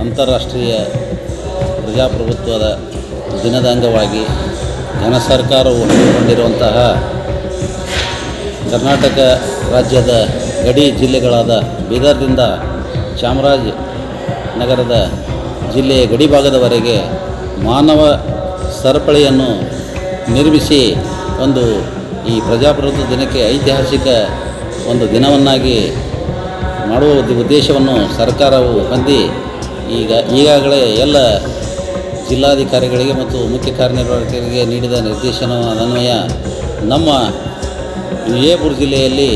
ಅಂತಾರಾಷ್ಟ್ರೀಯ ಪ್ರಜಾಪ್ರಭುತ್ವದ ದಿನದ ಅಂಗವಾಗಿ ಜನ ಸರ್ಕಾರವು ಹಮ್ಮಿಕೊಂಡಿರುವಂತಹ ಕರ್ನಾಟಕ ರಾಜ್ಯದ ಗಡಿ ಜಿಲ್ಲೆಗಳಾದ ಬೀದರ್ದಿಂದ ಚಾಮರಾಜ ನಗರದ ಜಿಲ್ಲೆಯ ಗಡಿ ಭಾಗದವರೆಗೆ ಮಾನವ ಸರಪಳಿಯನ್ನು ನಿರ್ಮಿಸಿ ಒಂದು ಈ ಪ್ರಜಾಪ್ರಭುತ್ವ ದಿನಕ್ಕೆ ಐತಿಹಾಸಿಕ ಒಂದು ದಿನವನ್ನಾಗಿ ಮಾಡುವ ಉದ್ದೇಶವನ್ನು ಸರ್ಕಾರವು ಹೊಂದಿ, ಈಗ ಈಗಾಗಲೇ ಎಲ್ಲ ಜಿಲ್ಲಾಧಿಕಾರಿಗಳಿಗೆ ಮತ್ತು ಮುಖ್ಯ ಕಾರ್ಯನಿರ್ವಾಹಕರಿಗೆ ನೀಡಿದ ನಿರ್ದೇಶನ ಅನ್ವಯ, ನಮ್ಮ ವಿಜಯಪುರ ಜಿಲ್ಲೆಯಲ್ಲಿ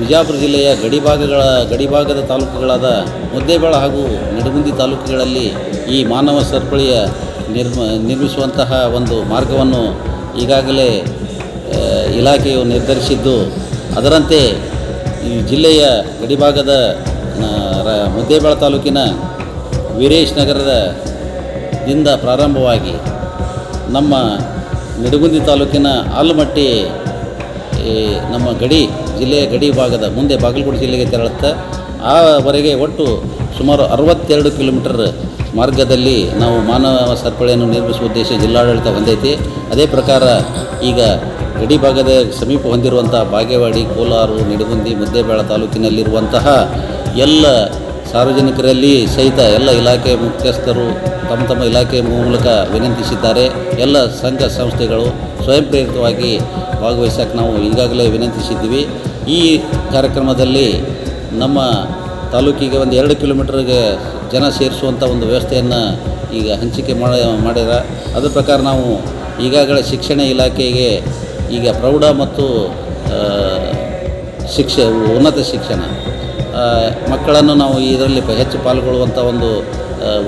ವಿಜಯಪುರ ಜಿಲ್ಲೆಯ ಗಡಿಭಾಗಗಳ ಗಡಿಭಾಗದ ತಾಲೂಕುಗಳಾದ ಮುದ್ದೇಬಾಳ ಹಾಗೂ ನಿಡಗುಂದಿ ತಾಲೂಕುಗಳಲ್ಲಿ ಈ ಮಾನವ ಸರಪಳಿಯ ನಿರ್ಮ, ನಿರ್ಮಿಸುವಂತಹ ಒಂದು ಮಾರ್ಗವನ್ನು ಈಗಾಗಲೇ ಇಲಾಖೆಯು ನಿರ್ಧರಿಸಿದ್ದು, ಅದರಂತೆ ಈ ಜಿಲ್ಲೆಯ ಗಡಿಭಾಗದ ಭಾಗದ ರ, ಮುದ್ದೇಬೇಳ ತಾಲೂಕಿನ ವೀರೇಶ್ ನಗರದ ದಿಂದ ಪ್ರಾರಂಭವಾಗಿ ನಮ್ಮ ನಿಡಗುಂದಿ ತಾಲೂಕಿನ ಆಲಮಟ್ಟಿ ನಮ್ಮ ಗಡಿ, ಜಿಲ್ಲೆಯ ಗಡಿ ಭಾಗದ ಮುಂದೆ ಬಾಗಲಕೋಟೆ ಜಿಲ್ಲೆಗೆ ತೆರಳುತ್ತಾ ಆವರೆಗೆ ಒಟ್ಟು ಸುಮಾರು ಅರವತ್ತೆರಡು ಕಿಲೋಮೀಟರ್ ಮಾರ್ಗದಲ್ಲಿ ನಾವು ಮಾನವ ಸರಪಳಿಯನ್ನು ನಿರ್ಮಿಸುವ ಉದ್ದೇಶ ಜಿಲ್ಲಾಡಳಿತ ಹೊಂದೈತಿ. ಅದೇ ಪ್ರಕಾರ ಈಗ ಗಡಿ ಭಾಗದ ಸಮೀಪ ಹೊಂದಿರುವಂಥ ಬಾಗೇವಾಡಿ, ಕೋಲಾರು, ನಿಡಗುಂದಿ, ಮುದ್ದೇಬೇಳ ತಾಲೂಕಿನಲ್ಲಿರುವಂತಹ ಎಲ್ಲ ಸಾರ್ವಜನಿಕರಲ್ಲಿ ಸಹಿತ ಎಲ್ಲ ಇಲಾಖೆ ಮುಖ್ಯಸ್ಥರು ತಮ್ಮ ತಮ್ಮ ಇಲಾಖೆ ಮೂಲಕ ವಿನಂತಿಸಿದ್ದಾರೆ. ಎಲ್ಲ ಸಂಘ ಸಂಸ್ಥೆಗಳು ಸ್ವಯಂ ಪ್ರೇರಿತವಾಗಿ ಭಾಗವಹಿಸಕ್ಕೆ ನಾವು ಈಗಾಗಲೇ ವಿನಂತಿಸಿದ್ದೀವಿ. ಈ ಕಾರ್ಯಕ್ರಮದಲ್ಲಿ ನಮ್ಮ ತಾಲೂಕಿಗೆ ಒಂದು ಎರಡು ಕಿಲೋಮೀಟರ್ಗೆ ಜನ ಸೇರಿಸುವಂಥ ಒಂದು ವ್ಯವಸ್ಥೆಯನ್ನು ಈಗ ಹಂಚಿಕೆ ಮಾಡಿ ಮಾಡಿದ ಅದ್ರ ಪ್ರಕಾರ ನಾವು ಈಗಾಗಲೇ ಶಿಕ್ಷಣ ಇಲಾಖೆಗೆ ಈಗ ಪ್ರೌಢ ಮತ್ತು ಶಿಕ್ಷ, ಉನ್ನತ ಶಿಕ್ಷಣ ಮಕ್ಕಳನ್ನು ನಾವು ಇದರಲ್ಲಿ ಹೆಚ್ಚು ಪಾಲ್ಗೊಳ್ಳುವಂಥ ಒಂದು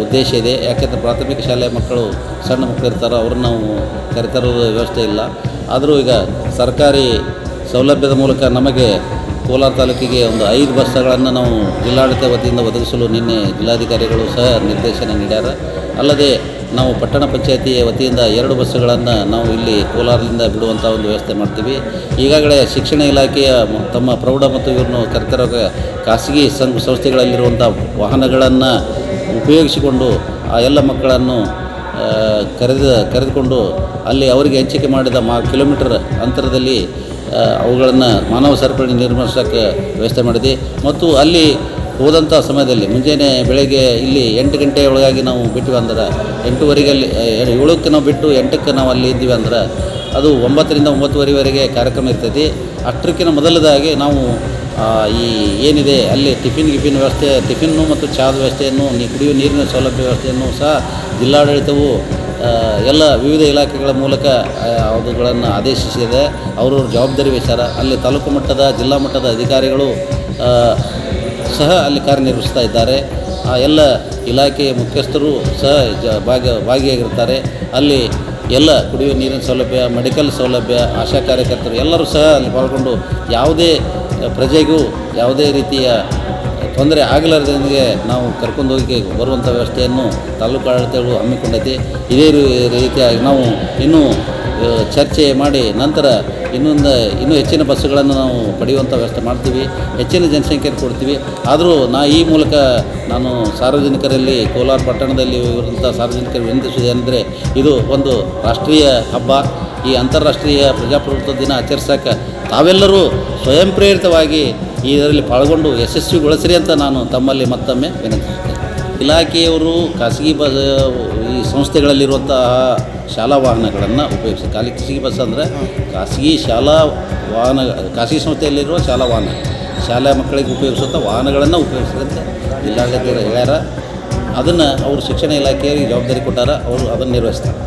ಉದ್ದೇಶ ಇದೆ. ಯಾಕೆಂದರೆ ಪ್ರಾಥಮಿಕ ಶಾಲೆಯ ಮಕ್ಕಳು ಸಣ್ಣ ಮಕ್ಕಳು ಇರ್ತಾರೋ ಅವ್ರನ್ನ ನಾವು ಕರೆತರೋದು ವ್ಯವಸ್ಥೆ ಇಲ್ಲ. ಆದರೂ ಈಗ ಸರ್ಕಾರಿ ಸೌಲಭ್ಯದ ಮೂಲಕ ನಮಗೆ ಕೋಲಾರ ತಾಲೂಕಿಗೆ ಒಂದು ಐದು ಬಸ್ಗಳನ್ನು ನಾವು ಜಿಲ್ಲಾಡಳಿತ ವತಿಯಿಂದ ಒದಗಿಸಲು ನಿನ್ನೆ ಜಿಲ್ಲಾಧಿಕಾರಿಗಳು ಸಹ ನಿರ್ದೇಶನ ನೀಡ್ಯಾರ. ಅಲ್ಲದೆ ನಾವು ಪಟ್ಟಣ ಪಂಚಾಯತಿಯ ವತಿಯಿಂದ ಎರಡು ಬಸ್ಸುಗಳನ್ನು ನಾವು ಇಲ್ಲಿ ಕೋಲಾರದಿಂದ ಬಿಡುವಂಥ ಒಂದು ವ್ಯವಸ್ಥೆ ಮಾಡ್ತೀವಿ. ಈಗಾಗಲೇ ಶಿಕ್ಷಣ ಇಲಾಖೆಯ ತಮ್ಮ ಪ್ರೌಢ ಮತ್ತು ಇವರನ್ನು ಕರೆತರೋ ಖಾಸಗಿ ಸಂಘ ಸಂಸ್ಥೆಗಳಲ್ಲಿರುವಂಥ ವಾಹನಗಳನ್ನು ಉಪಯೋಗಿಸಿಕೊಂಡು ಆ ಎಲ್ಲ ಮಕ್ಕಳನ್ನು ಕರೆದು, ಕರೆದುಕೊಂಡು ಅಲ್ಲಿ ಅವರಿಗೆ ಹಂಚಿಕೆ ಮಾಡಿದ ಮಾ, ಕಿಲೋಮೀಟರ್ ಅಂತರದಲ್ಲಿ ಅವುಗಳನ್ನು ಮಾನವ ಸರಪಳಿ ನಿರ್ಮಿಸೋಕ್ಕೆ ವ್ಯವಸ್ಥೆ ಮಾಡಿದ್ವಿ. ಮತ್ತು ಅಲ್ಲಿ ಹೋದಂಥ ಸಮಯದಲ್ಲಿ, ಮುಂಜಾನೆ ಬೆಳಗ್ಗೆ ಇಲ್ಲಿ ಎಂಟು ಗಂಟೆ ಒಳಗಾಗಿ ನಾವು ಬಿಟ್ಟಿವಿ ಅಂದ್ರೆ ಎಂಟೂವರೆಗೆ ಅಲ್ಲಿ ಏಳಕ್ಕೆ ನಾವು ಬಿಟ್ಟು ಎಂಟಕ್ಕೆ ನಾವು ಅಲ್ಲಿ ಇದ್ದೀವಿ ಅಂದ್ರೆ, ಅದು ಒಂಬತ್ತರಿಂದ ಒಂಬತ್ತುವರೆವರೆಗೆ ಕಾರ್ಯಕ್ರಮ ಇರ್ತೈತಿ. ಅಷ್ಟಕ್ಕಿಂತ ಮೊದಲದಾಗಿ ನಾವು ಈ ಏನಿದೆ, ಅಲ್ಲಿ ಟಿಫಿನ್, ಗಿಫಿನ್ ವ್ಯವಸ್ಥೆ, ಟಿಫಿನ್ನು ಮತ್ತು ಚಹಾದ ವ್ಯವಸ್ಥೆಯನ್ನು ಕುಡಿಯುವ ನೀರಿನ ಸೌಲಭ್ಯ ವ್ಯವಸ್ಥೆಯನ್ನು ಸಹ ಜಿಲ್ಲಾಡಳಿತವು ಎಲ್ಲ ವಿವಿಧ ಇಲಾಖೆಗಳ ಮೂಲಕ ಅವುಗಳನ್ನು ಆದೇಶಿಸಿದೆ. ಅವರವ್ರ ಜವಾಬ್ದಾರಿ ವಿಚಾರ. ಅಲ್ಲಿ ತಾಲೂಕು ಮಟ್ಟದ, ಜಿಲ್ಲಾ ಮಟ್ಟದ ಅಧಿಕಾರಿಗಳು ಸಹ ಅಲ್ಲಿ ಕಾರ್ಯನಿರ್ವಹಿಸ್ತಾ ಇದ್ದಾರೆ. ಆ ಎಲ್ಲ ಇಲಾಖೆಯ ಮುಖ್ಯಸ್ಥರು ಸಹ ಜ, ಭಾಗ ಭಾಗಿಯಾಗಿರ್ತಾರೆ ಅಲ್ಲಿ ಎಲ್ಲ ಕುಡಿಯುವ ನೀರಿನ ಸೌಲಭ್ಯ, ಮೆಡಿಕಲ್ ಸೌಲಭ್ಯ, ಆಶಾ ಕಾರ್ಯಕರ್ತರು ಎಲ್ಲರೂ ಸಹ ಅಲ್ಲಿ ಪಾಲ್ಗೊಂಡು ಯಾವುದೇ ಪ್ರಜೆಗೂ ಯಾವುದೇ ರೀತಿಯ ತೊಂದರೆ ಆಗಲಾರ್ದಂಗೆ ನಾವು ಕರ್ಕೊಂಡು ಹೋಗಿ ಬರುವಂಥ ವ್ಯವಸ್ಥೆಯನ್ನು ತಾಲೂಕು ಆಡಳಿತಗಳು ಹಮ್ಮಿಕೊಂಡೈತಿ. ಇದೇ ರೀತಿಯಾಗಿ ನಾವು ಇನ್ನೂ ಚರ್ಚೆ ಮಾಡಿ ನಂತರ ಇನ್ನೊಂದು, ಇನ್ನೂ ಹೆಚ್ಚಿನ ಬಸ್ಸುಗಳನ್ನು ನಾವು ಪಡೆಯುವಂಥ ವ್ಯವಸ್ಥೆ ಮಾಡ್ತೀವಿ. ಹೆಚ್ಚಿನ ಜನಸಂಖ್ಯೆಯನ್ನು ಕೊಡ್ತೀವಿ. ಆದರೂ ನಾ ಈ ಮೂಲಕ ನಾನು ಸಾರ್ವಜನಿಕರಲ್ಲಿ, ಕೋಲಾರ ಪಟ್ಟಣದಲ್ಲಿ ಇರುವಂಥ ಸಾರ್ವಜನಿಕರು ವಿನಂತಿಸುವುದೇನೆಂದರೆ ಇದು ಒಂದು ರಾಷ್ಟ್ರೀಯ ಹಬ್ಬ. ಈ ಅಂತಾರಾಷ್ಟ್ರೀಯ ಪ್ರಜಾಪ್ರಭುತ್ವ ದಿನ ಆಚರಿಸೋಕೆ ತಾವೆಲ್ಲರೂ ಸ್ವಯಂ ಪ್ರೇರಿತವಾಗಿ ಇದರಲ್ಲಿ ಪಾಲ್ಗೊಂಡು ಯಶಸ್ವಿಗೊಳಿಸ್ರಿ ಅಂತ ನಾನು ತಮ್ಮಲ್ಲಿ ಮತ್ತೊಮ್ಮೆ ವಿನಂತಿಸುತ್ತೇನೆ. ಇಲಾಖೆಯವರು ಖಾಸಗಿ ಬಸ್, ಈ ಸಂಸ್ಥೆಗಳಲ್ಲಿರುವಂತಹ ಶಾಲಾ ವಾಹನಗಳನ್ನು ಉಪಯೋಗಿಸಿ. ಖಾಲಿ ಖಾಸಗಿ ಬಸ್ ಅಂದರೆ ಖಾಸಗಿ ಶಾಲಾ ವಾಹನ, ಖಾಸಗಿ ಸಂಸ್ಥೆಯಲ್ಲಿರುವ ಶಾಲಾ ವಾಹನ. ಶಾಲಾ ಮಕ್ಕಳಿಗೆ ಉಪಯೋಗಿಸುವಂಥ ವಾಹನಗಳನ್ನು ಉಪಯೋಗಿಸಿದಂತೆ ಇಲಾಖೆ ಹೇಳ್ಯಾರ. ಅದನ್ನು ಅವರು ಶಿಕ್ಷಣ ಇಲಾಖೆಯವರಿಗೆ ಜವಾಬ್ದಾರಿ ಕೊಟ್ಟಾರ. ಅವರು ಅದನ್ನು ನಿರ್ವಹಿಸ್ತಾರೆ.